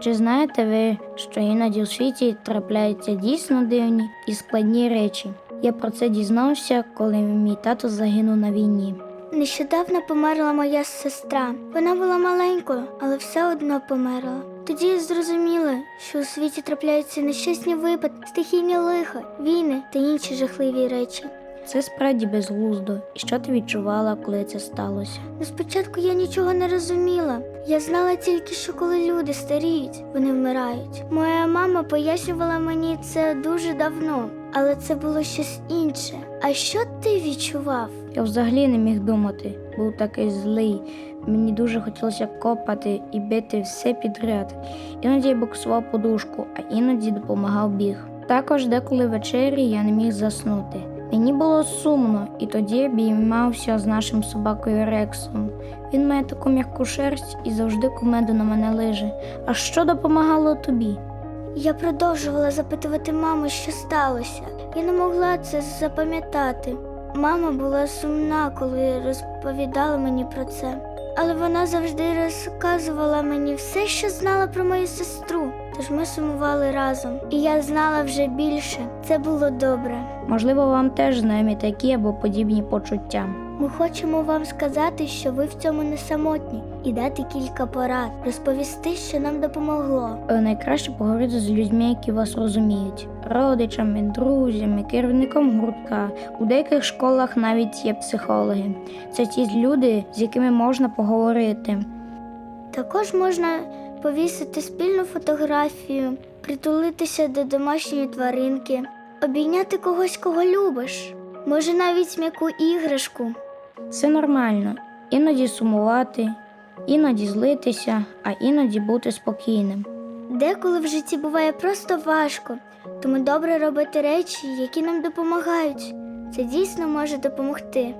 Чи знаєте ви, що іноді у світі трапляються дійсно дивні і складні речі? Я про це дізнався, коли мій тато загинув на війні. Нещодавно померла моя сестра. Вона була маленькою, але все одно померла. Тоді я зрозуміла, що у світі трапляються нещасні випадки, стихійні лиха, війни та інші жахливі речі. Це справді безглуздо. І що ти відчувала, коли це сталося? Ну, спочатку я нічого не розуміла. Я знала тільки, що коли люди старіють, вони вмирають. Моя мама пояснювала мені це дуже давно, але це було щось інше. А що ти відчував? Я взагалі не міг думати, був такий злий. Мені дуже хотілося копати і бити все підряд. Іноді я боксував подушку, а іноді допомагав біг. Також деколи ввечері я не міг заснути. Мені було сумно, і тоді обіймався з нашим собакою Рексом. Він має таку м'яку шерсть і завжди кумеду на мене лиже. А що допомагало тобі? Я продовжувала запитувати маму, що сталося. Я не могла це запам'ятати. Мама була сумна, коли розповідала мені про це. Але вона завжди розказувала мені все, що знала про мою сестру. Тож ми сумували разом, і я знала вже більше. Це було добре. Можливо, вам теж знайомі такі або подібні почуття. Ми хочемо вам сказати, що ви в цьому не самотні, і дати кілька порад, розповісти, що нам допомогло. Е, Найкраще поговорити з людьми, які вас розуміють, родичами, друзями, керівником гуртка. У деяких школах навіть є психологи. Це ті люди, з якими можна поговорити. Також можна повісити спільну фотографію, притулитися до домашньої тваринки, обійняти когось, кого любиш, може навіть м'яку іграшку. Це нормально. Іноді сумувати, іноді злитися, а іноді бути спокійним. Деколи в житті буває просто важко, тому добре робити речі, які нам допомагають. Це дійсно може допомогти.